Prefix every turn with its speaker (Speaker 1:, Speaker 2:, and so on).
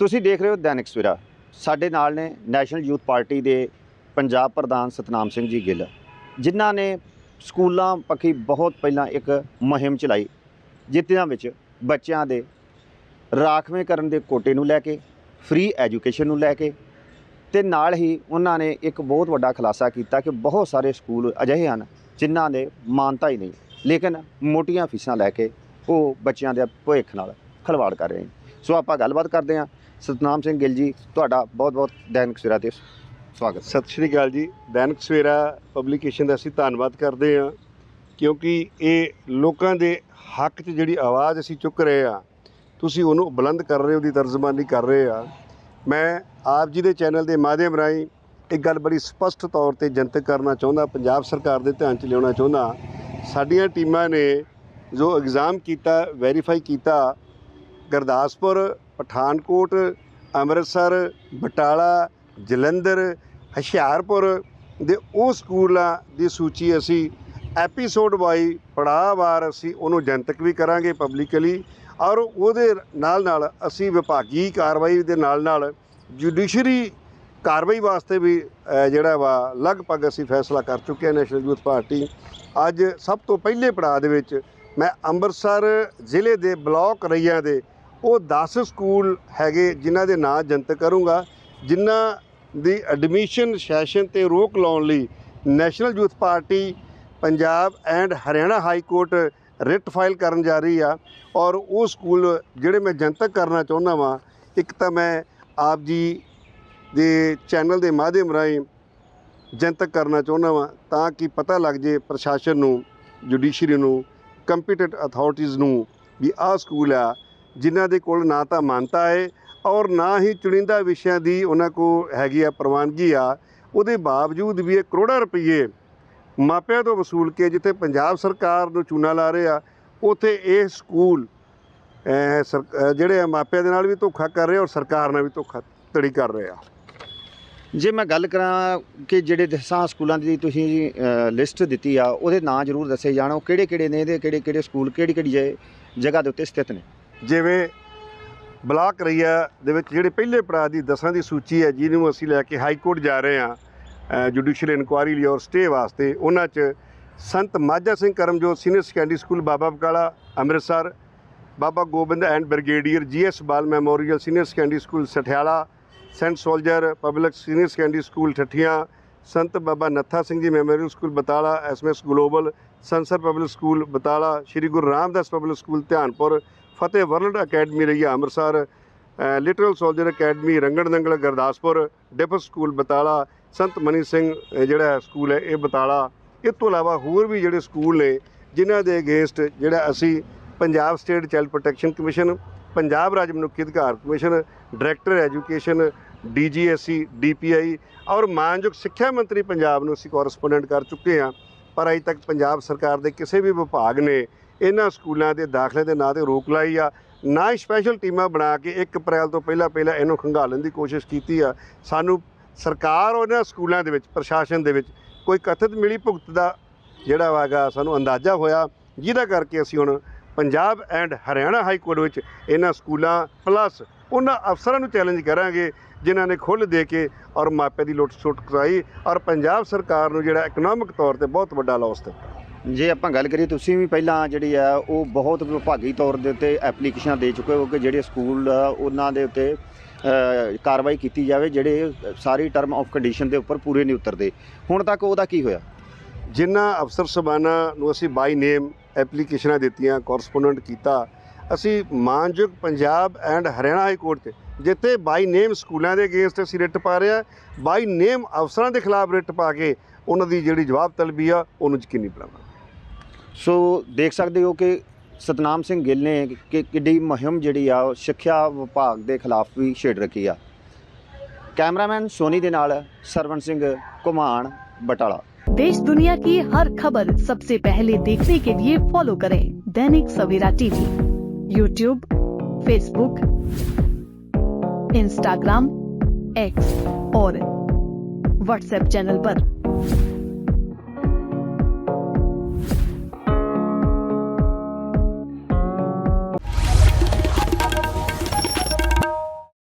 Speaker 1: ਤੁਸੀਂ ਦੇਖ ਰਹੇ ਹੋ ਦੈਨਿਕ ਸਵੇਰਾ। ਸਾਡੇ ਨਾਲ ਨੇ ਨੈਸ਼ਨਲ ਯੂਥ ਪਾਰਟੀ ਦੇ ਪੰਜਾਬ ਪ੍ਰਧਾਨ ਸਤਨਾਮ ਸਿੰਘ ਜੀ ਗਿੱਲ, ਜਿਨ੍ਹਾਂ ਨੇ ਸਕੂਲਾਂ ਪੱਖੀ ਬਹੁਤ ਪਹਿਲਾਂ ਇੱਕ ਮੁਹਿੰਮ ਚਲਾਈ, ਜਿੱਤਿਆਂ ਵਿੱਚ ਬੱਚਿਆਂ ਦੇ ਰਾਖਵੇਂ ਕਰਨ ਦੇ ਕੋਟੇ ਨੂੰ ਲੈ ਕੇ ਫ੍ਰੀ ਐਜੂਕੇਸ਼ਨ ਨੂੰ ਲੈ ਕੇ, ਤੇ ਨਾਲ ਹੀ ਉਹਨਾਂ ਨੇ ਇੱਕ ਬਹੁਤ ਵੱਡਾ ਖੁਲਾਸਾ ਕੀਤਾ ਕਿ ਬਹੁਤ ਸਾਰੇ ਸਕੂਲ ਅਜਿਹੇ ਹਨ ਜਿਨ੍ਹਾਂ ਦੇ ਮਾਨਤਾ ਹੀ ਨਹੀਂ, ਲੇਕਿਨ ਮੋਟੀਆਂ ਫੀਸਾਂ ਲੈ ਕੇ ਉਹ ਬੱਚਿਆਂ ਦੇ ਭਵਿੱਖ ਨਾਲ ਖਲਵਾੜ ਕਰ ਰਹੇ ਨੇ। ਸੋ ਆਪਾਂ ਗੱਲਬਾਤ ਕਰਦੇ ਹਾਂ ਸਤਨਾਮ ਸਿੰਘ ਗਿੱਲ ਜੀ, ਤੁਹਾਡਾ ਬਹੁਤ ਬਹੁਤ ਦੈਨਿਕ ਸਵੇਰਾ ਤੇ ਸਵਾਗਤ
Speaker 2: ਸਤਿ ਸ਼੍ਰੀ ਅਕਾਲ ਜੀ। ਦੈਨਿਕ ਸਵੇਰਾ ਪਬਲੀਕੇਸ਼ਨ ਦਾ ਅਸੀਂ ਧੰਨਵਾਦ ਕਰਦੇ ਹਾਂ, ਕਿਉਂਕਿ ਇਹ ਲੋਕਾਂ ਦੇ ਹੱਕ 'ਚ ਜਿਹੜੀ ਆਵਾਜ਼ ਅਸੀਂ ਚੁੱਕ ਰਹੇ ਆ ਤੁਸੀਂ ਉਹਨੂੰ ਬੁਲੰਦ ਕਰ ਰਹੇ ਹੋ ਦੀ ਤਰਜਮਾਨੀ ਕਰ ਰਹੇ ਆ ਮੈਂ ਆਪ ਜੀ ਦੇ ਚੈਨਲ ਦੇ ਮਾਧਿਅਮ ਰਾਹੀਂ ਇੱਕ ਗੱਲ ਬੜੀ ਸਪਸ਼ਟ ਤੌਰ ਤੇ ਜਨਤਕ ਕਰਨਾ ਚਾਹੁੰਦਾ, ਪੰਜਾਬ ਸਰਕਾਰ ਦੇ ਧਿਆਨ 'ਚ ਲਿਆਉਣਾ ਚਾਹੁੰਦਾ। ਸਾਡੀਆਂ ਟੀਮਾਂ ਨੇ ਜੋ ਐਗਜ਼ਾਮ ਕੀਤਾ, ਵੈਰੀਫਾਈ ਕੀਤਾ, ਗੁਰਦਾਸਪੁਰ ਪਠਾਨਕੋਟ, ਅੰਮ੍ਰਿਤਸਰ, ਬਟਾਲਾ, ਜਲੰਧਰ, ਹੁਸ਼ਿਆਰਪੁਰ ਦੇ ਉਹ ਸਕੂਲਾਂ ਦੀ ਸੂਚੀ ਅਸੀਂ ਐਪੀਸੋਡ ਵਾਈ ਪੜਾਅਵਾਰ ਅਸੀਂ ਉਹਨੂੰ ਜਨਤਕ ਵੀ ਕਰਾਂਗੇ ਪਬਲਿਕਲੀ ਔਰ ਉਹਦੇ ਨਾਲ ਨਾਲ ਅਸੀਂ ਵਿਭਾਗੀ ਕਾਰਵਾਈ ਦੇ ਨਾਲ ਨਾਲ ਜੁਡੀਸ਼ਰੀ ਕਾਰਵਾਈ ਵਾਸਤੇ ਵੀ ਜਿਹੜਾ ਵਾ ਲਗਭਗ ਅਸੀਂ ਫੈਸਲਾ ਕਰ ਚੁੱਕੇ ਹਾਂ ਨੈਸ਼ਨਲ ਯੂਥ ਪਾਰਟੀ ਅੱਜ ਸਭ ਤੋਂ ਪਹਿਲੇ ਪੜਾਅ ਦੇ ਵਿੱਚ ਮੈਂ ਅੰਮ੍ਰਿਤਸਰ ਜ਼ਿਲ੍ਹੇ ਦੇ ਬਲਾਕ ਰਈਆਂ ਦੇ ਉਹ 10 ਸਕੂਲ ਹੈਗੇ ਜਿਨ੍ਹਾਂ ਦੇ ਨਾਂ ਜਨਤਕ ਕਰੂੰਗਾ, ਜਿਨ੍ਹਾਂ ਦੀ ਐਡਮਿਸ਼ਨ ਸੈਸ਼ਨ ਤੇ ਰੋਕ ਲਾਉਣ ਲਈ national youth party Punjab and Haryana high court writ file ਕਰਨ ਜਾ ਰਹੀ ਆ ਔਰ ਉਹ ਸਕੂਲ ਜਿਹੜੇ ਮੈਂ ਜਨਤਕ ਕਰਨਾ ਚਾਹੁੰਦਾ ਵਾਂ, ਇੱਕ ਤਾਂ ਮੈਂ ਆਪ ਜੀ ਦੇ ਚੈਨਲ ਦੇ ਮਾਧਿਅਮ ਰਾਹੀਂ ਜਨਤਕ ਕਰਨਾ ਚਾਹੁੰਦਾ ਵਾਂ ਤਾਂ ਕਿ ਪਤਾ ਲੱਗ ਜੇ ਪ੍ਰਸ਼ਾਸਨ ਨੂੰ, ਜੁਡੀਸ਼ਰੀ ਨੂੰ ਕੰਪੀਟੈਂਟ ਅਥਾਰਟੀਜ਼ ਨੂੰ ਵੀ ਆਹ ਸਕੂਲ ਆ ਜਿਨ੍ਹਾਂ ਦੇ ਕੋਲ ਨਾ ਤਾਂ ਮਾਨਤਾ ਹੈ ਔਰ ਨਾ ਹੀ ਚੁਣਿੰਦਾ ਵਿਸ਼ਿਆਂ ਦੀ ਉਹਨਾਂ ਕੋ ਹੈਗੀ ਆ ਪ੍ਰਵਾਨਗੀ ਆ, ਉਹਦੇ ਬਾਵਜੂਦ ਵੀ ਇਹ ਕਰੋੜਾਂ ਰੁਪਏ ਮਾਪਿਆਂ ਤੋਂ ਵਸੂਲ ਕੇ ਜਿੱਥੇ ਪੰਜਾਬ ਸਰਕਾਰ ਨੂੰ ਚੂਨਾ ਲਾ ਰਹੇ ਆ, ਉਥੇ ਇਹ ਸਕੂਲ ਸਰ- ਜਿਹੜੇ ਆ ਮਾਪਿਆਂ ਦੇ ਨਾਲ ਵੀ ਧੋਖਾ ਕਰ ਰਹੇ ਔਰ ਸਰਕਾਰ ਨਾਲ ਵੀ ਧੋਖਾ ਧੜੀ ਕਰ ਰਹੇ ਆ।
Speaker 1: ਜੇ ਮੈਂ ਗੱਲ ਕਰਾਂ ਕਿ ਜਿਹੜੇ ਦਸਾਂ ਸਕੂਲਾਂ ਦੀ ਤੁਸੀਂ ਲਿਸਟ ਦਿੱਤੀ ਆ, ਉਹਦੇ ਨਾਂ ਜ਼ਰੂਰ ਦੱਸੇ ਜਾਣ, ਉਹ ਕਿਹੜੇ ਕਿਹੜੇ ਨੇ ਇਹਦੇ ਕਿਹੜੇ ਕਿਹੜੇ ਸਕੂਲ ਕਿਹੜੀ ਕਿਹੜੀ ਜੇ ਜਗ੍ਹਾ ਦੇ ਉੱਤੇ ਸਥਿਤ ਨੇ?
Speaker 2: ਜਿਵੇਂ ਬਲਾਕ ਰਈਆ ਦੇ ਵਿੱਚ ਜਿਹੜੇ ਪਹਿਲੇ ਪੜਾਅ ਦੀ ਦਸਾਂ ਦੀ ਸੂਚੀ ਹੈ, ਜਿਹਨੂੰ ਅਸੀਂ ਲੈ ਕੇ ਹਾਈ ਕੋਰਟ ਜਾ ਰਹੇ ਹਾਂ ਜੁਡੀਸ਼ੀਅਲ ਇਨਕੁਆਇਰੀ ਲਈ ਔਰ ਸਟੇ ਵਾਸਤੇ, ਉਹਨਾਂ 'ਚ Sant Majha Singh Karamjot senior secondary school Baba Bakala, Amritsar, Baba Gobind and brigadier GS Bal memorial senior secondary school Sathiala saint soldier public senior secondary school Thathian, Sant Baba Nattha Singh ji memorial school Batala SMS global ਸੰਸਰ public school Batala, Shri Guru Ramdas public school Dhianpur Fateh world academy ਰਹੀ Raiya Amritsar little soldier academy Rangar Nangal, Gurdaspur, DIPS school Batala, Sant Mani Singh ਜਿਹੜਾ school ਹੈ ਇਹ ਬਤਾਲਾ। ਇਸ ਤੋਂ ਇਲਾਵਾ ਹੋਰ ਵੀ ਜਿਹੜੇ school ਨੇ, ਜਿਨ੍ਹਾਂ ਦੇ ਅਗੇਂਸਟ ਜਿਹੜਾ ਅਸੀਂ Punjab state child protection commission Punjab ਰਾਜ ਮਨੁੱਖੀ ਅਧਿਕਾਰ commission director education DGSC DPI ਔਰ ਮਾਨਯੋਗ ਸਿੱਖਿਆ ਮੰਤਰੀ ਪੰਜਾਬ ਨੂੰ ਅਸੀਂ ਕੋਰਸਪੋਂਡੈਂਟ ਕਰ ਚੁੱਕੇ ਹਾਂ। ਪਰ ਅਜੇ ਤੱਕ ਪੰਜਾਬ ਸਰਕਾਰ ਦੇ ਕਿਸੇ ਵੀ ਵਿਭਾਗ ਨੇ ਇਹਨਾਂ ਸਕੂਲਾਂ ਦੇ ਦਾਖਲੇ ਦੇ ਨਾਂ ਤੇ ਰੋਕ ਲਾਈ ਆ। ਨਾ ਹੀ ਸਪੈਸ਼ਲ ਟੀਮਾਂ ਬਣਾ ਕੇ 1 ਅਪ੍ਰੈਲ ਤੋਂ ਪਹਿਲਾਂ ਪਹਿਲਾਂ ਇਹਨੂੰ ਖੰਗਾਲਣ ਦੀ ਕੋਸ਼ਿਸ਼ ਕੀਤੀ ਆ। ਸਾਨੂੰ ਸਰਕਾਰ ਔਰ ਇਹਨਾਂ ਸਕੂਲਾਂ ਦੇ ਵਿੱਚ, ਪ੍ਰਸ਼ਾਸਨ ਦੇ ਵਿੱਚ ਕੋਈ ਕਥਿਤ ਮਿਲੀ ਭੁਗਤ ਦਾ ਜਿਹੜਾ ਵਾਗਾ ਸਾਨੂੰ ਅੰਦਾਜ਼ਾ ਹੋਇਆ, ਜਿਹਦਾ ਕਰਕੇ ਅਸੀਂ ਹੁਣ Punjab and Haryana high court ਵਿੱਚ ਇਹਨਾਂ ਸਕੂਲਾਂ ਪਲੱਸ ਉਹਨਾਂ ਅਫਸਰਾਂ ਨੂੰ ਚੈਲੰਜ ਕਰਾਂਗੇ, ਜਿਨ੍ਹਾਂ ਨੇ ਖੁੱਲ੍ਹ ਦੇ ਕੇ ਔਰ ਮਾਪੇ ਦੀ ਲੁੱਟ ਸੁੱਟ ਕਰਾਈ ਔਰ ਪੰਜਾਬ ਸਰਕਾਰ ਨੂੰ ਜਿਹੜਾ ਇਕਨੋਮਿਕ ਤੌਰ ਤੇ ਬਹੁਤ ਵੱਡਾ ਲਾਸ ਦਿੱਤਾ।
Speaker 1: ਜੇ ਆਪਾਂ ਗੱਲ ਕਰੀਏ, ਤੁਸੀਂ ਵੀ ਪਹਿਲਾਂ ਜਿਹੜੀ ਆ, ਉਹ ਬਹੁਤ ਵਿਭਾਗੀ ਤੌਰ ਦੇ ਉੱਤੇ ਐਪਲੀਕੇਸ਼ਨਾਂ ਦੇ ਚੁੱਕੇ ਹੋ ਕਿ ਜਿਹੜੇ ਸਕੂਲ ਉਹਨਾਂ ਦੇ ਉੱਤੇ ਕਾਰਵਾਈ ਕੀਤੀ ਜਾਵੇ, ਜਿਹੜੇ ਸਾਰੀ ਟਰਮ ਆਫ ਕੰਡੀਸ਼ਨ ਦੇ ਉੱਪਰ ਪੂਰੇ ਨਹੀਂ ਉਤਰਦੇ। ਹੁਣ ਤੱਕ ਉਹਦਾ ਕੀ ਹੋਇਆ?
Speaker 2: ਜਿਨ੍ਹਾਂ ਅਫਸਰ ਸਬਾਨਾ ਨੂੰ ਅਸੀਂ ਬਾਈ ਨੇਮ ਐਪਲੀਕੇਸ਼ਨਾਂ ਦਿੱਤੀਆਂ ਕੋਰਸਪੋਂਡੈਂਟ ਕੀਤਾ, ਅਸੀਂ ਮਾਨਯੋਗ Punjab and Haryana high court 'ਤੇ ਜਿੱਥੇ ਬਾਈ ਨੇਮ ਸਕੂਲਾਂ ਦੇ ਅਗੇਂਸਟ ਅਸੀਂ ਰਿਟ ਪਾ ਰਹੇ ਹਾਂ ਬਾਈ ਨੇਮ ਅਫਸਰਾਂ ਦੇ ਖਿਲਾਫ ਰਿਟ ਪਾ ਕੇ ਉਹਨਾਂ ਦੀ ਜਿਹੜੀ ਜਵਾਬ ਤਲਬੀ ਆ ਉਹਨੂੰ ਯਕੀਨੀ ਬਣਾਵਾਂਗੇ
Speaker 1: ਸੋ ਦੇਖ ਸਕਦੇ ਹੋ ਕਿ ਸਤਨਾਮ ਸਿੰਘ ਗਿੱਲ ਨੇ ਕਿ ਕਿੱਡੀ ਮੁਹਿੰਮ ਜਿਹੜੀ ਆ ਉਹ ਸਿੱਖਿਆ ਵਿਭਾਗ ਦੇ ਖਿਲਾਫ ਵੀ ਛੇੜ ਰੱਖੀ ਆ ਕੈਮਰਾਮੈਨ ਸੋਨੀ ਦੇ ਨਾਲ ਸਰਵਣ ਸਿੰਘ ਘੁਮਾਣ ਬਟਾਲਾ
Speaker 3: देश दुनिया की हर खबर सबसे पहले देखने के लिए फॉलो करें Dainik Savera TV YouTube Facebook Instagram X और व्हाट्सएप चैनल पर।